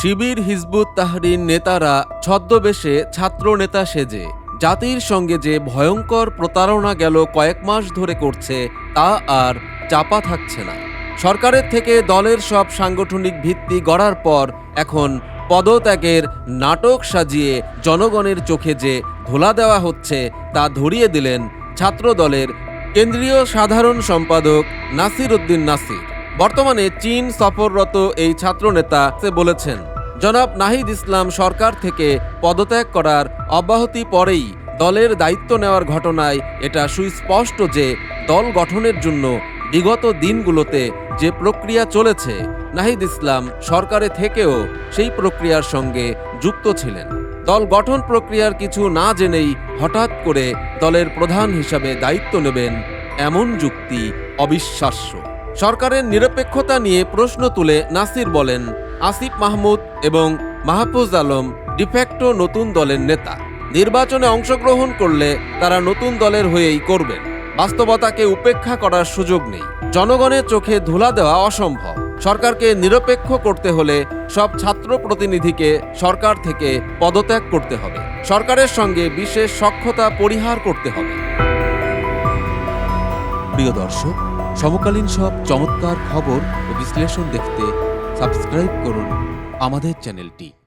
শিবির Hizb ut Tahrin নেতারা ছদ্মবেশে ছাত্র নেতা সেজে। জাতির সঙ্গে যে ভয়ঙ্কর প্রতারণা গেল কয়েক মাস ধরে করছে, তা আর চাপা থাকছে না। সরকারের থেকে দলের সব সাংগঠনিক ভিত্তি গড়ার পর এখন পদত্যাগের নাটক সাজিয়ে জনগণের চোখে যে ধোলা দেওয়া হচ্ছে, তা ধরিয়ে দিলেন ছাত্র দলের কেন্দ্রীয় সাধারণ সম্পাদক নাসির উদ্দিন নাসির। বর্তমানে চীন সফররত এই ছাত্রনেতা সে বলেছেন, জনাব নাহিদ ইসলাম সরকার থেকে পদত্যাগ করার অব্যাহতি পরেই দলের দায়িত্ব নেওয়ার ঘটনায় এটা সুস্পষ্ট যে দল গঠনের জন্য বিগত দিনগুলোতে যে প্রক্রিয়া চলেছে, নাহিদ ইসলাম সরকারে থেকেও সেই প্রক্রিয়ার সঙ্গে যুক্ত ছিলেন। দল গঠন প্রক্রিয়ার কিছু না জেনেই হঠাৎ করে দলের প্রধান হিসাবে দায়িত্ব নেবেন এমন যুক্তি অবিশ্বাস্য। সরকারের নিরপেক্ষতা নিয়ে প্রশ্ন তুলে নাসির বলেন, আসিফ মাহমুদ এবং মাহফুজ আলম ডিফ্যাক্টো নতুন দলের নেতা। নির্বাচনে অংশগ্রহণ করলে তারা নতুন দলের হয়েই করবেন। বাস্তবতাকে উপেক্ষা করার সুযোগ নেই। জনগণের চোখে ধুলা দেওয়া অসম্ভব। সরকারকে নিরপেক্ষ করতে হলে সব ছাত্র প্রতিনিধিকে সরকার থেকে পদত্যাগ করতে হবে। সরকারের সঙ্গে বিশেষ সক্ষতা পরিহার করতে হবে। প্রিয় দর্শক সমকালীন সব চমৎকার খবর ও বিশ্লেষণ দেখতে সাবস্ক্রাইব করুন আমাদের চ্যানেলটি।